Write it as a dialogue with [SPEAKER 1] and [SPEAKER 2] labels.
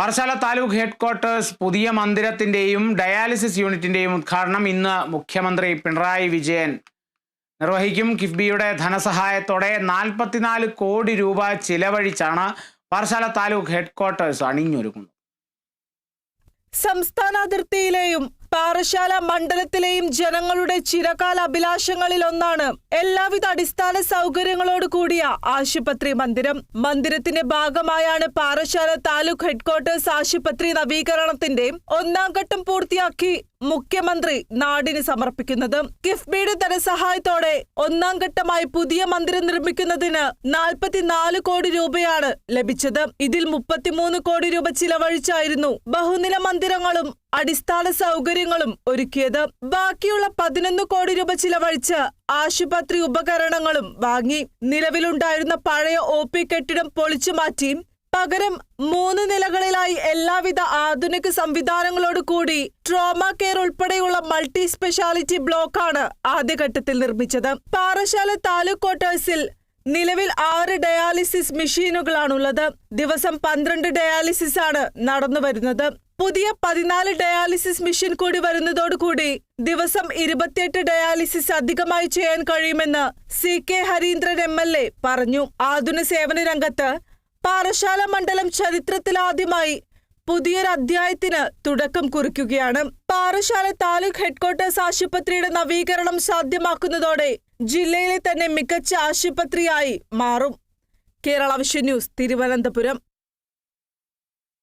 [SPEAKER 1] Parassala taluk headquarters പുതിയ മന്ദിരത്തിന്റെയും dialysis യൂണിറ്റിന്റെയും ഉദ്ഘാടനം ഇന്ന് മുഖ്യമന്ത്രി പിണറായി വിജയൻ നിർവഹിക്കും. കിഫ്ബിയുടെ ധനസഹായത്തോടെ നാൽപ്പത്തിനാല് കോടി രൂപ ചിലവഴിച്ചാണ് പാറശാല താലൂക്ക് ഹെഡ്ക്വാർട്ടേഴ്സ് സംസ്ഥാന
[SPEAKER 2] സംസ്ഥാനാതിർത്തിയിലെയും പാറശാല മണ്ഡലത്തിലെയും ജനങ്ങളുടെ ചിരകാല അഭിലാഷങ്ങളിൽ ഒന്നാണ് എല്ലാവിധ അടിസ്ഥാന സൗകര്യങ്ങളോട് കൂടിയ ആശുപത്രി മന്ദിരം. മന്ദിരത്തിന്റെ ഭാഗമായാണ് പാറശാല താലൂക്ക് ഹെഡ്ക്വാർട്ടേഴ്സ് ആശുപത്രി നവീകരണത്തിന്റെ ഒന്നാം ഘട്ടം പൂർത്തിയാക്കി മുഖ്യമന്ത്രി നാടിന് സമർപ്പിക്കുന്നത്. കിഫ്ബിയുടെ ധനസഹായത്തോടെ ഒന്നാം ഘട്ടമായി പുതിയ മന്ദിരം നിർമ്മിക്കുന്നതിന് നാൽപ്പത്തിനാല് കോടി രൂപയാണ് ലഭിച്ചത്. ഇതിൽ മുപ്പത്തിമൂന്ന് കോടി രൂപ ചിലവഴിച്ചായിരുന്നു ബഹുനില മന്ദിരങ്ങളും അടിസ്ഥാന സൗകര്യങ്ങളും ഒരുക്കിയത്. ബാക്കിയുള്ള പതിനൊന്ന് കോടി രൂപ ചിലവഴിച്ച് ആശുപത്രി ഉപകരണങ്ങളും വാങ്ങി. നിലവിലുണ്ടായിരുന്ന പഴയ ഒ പി കെട്ടിടം പൊളിച്ചു മാറ്റി പകരം മൂന്ന് നിലകളിലായി എല്ലാവിധ ആധുനിക സംവിധാനങ്ങളോട് കൂടി ട്രോമ കെയർ ഉൾപ്പെടെയുള്ള മൾട്ടി സ്പെഷ്യാലിറ്റി ബ്ലോക്കാണ് ആദ്യഘട്ടത്തിൽ നിർമ്മിച്ചത്. പാറശാല താലൂക്ക് ക്വാർട്ടേഴ്സിൽ നിലവിൽ ആറ് ഡയാലിസിസ് മെഷീനുകളാണുള്ളത്. ദിവസം പന്ത്രണ്ട് ഡയാലിസിസ് ആണ് നടന്നു വരുന്നത്. പുതിയ പതിനാല് ഡയാലിസിസ് മെഷീൻ കൂടി വരുന്നതോടുകൂടി ദിവസം ഇരുപത്തിയെട്ട് ഡയാലിസിസ് അധികമായി ചെയ്യാൻ കഴിയുമെന്ന് C K Hareendran M L A പറഞ്ഞു. ആധുനിക സേവന രംഗത്ത് പാറശാല മണ്ഡലം ചരിത്രത്തിലാദ്യമായി പുതിയൊരു അധ്യായത്തിന് തുടക്കം കുറിക്കുകയാണ്. പാറശാല താലൂക്ക് ഹെഡ്ക്വാർട്ടേഴ്സ് ആശുപത്രിയുടെ നവീകരണം സാധ്യമാക്കുന്നതോടെ ജില്ലയിലെ തന്നെ മികച്ച ആശുപത്രിയായി മാറും. Kerala vision news Thiruvananthapuram.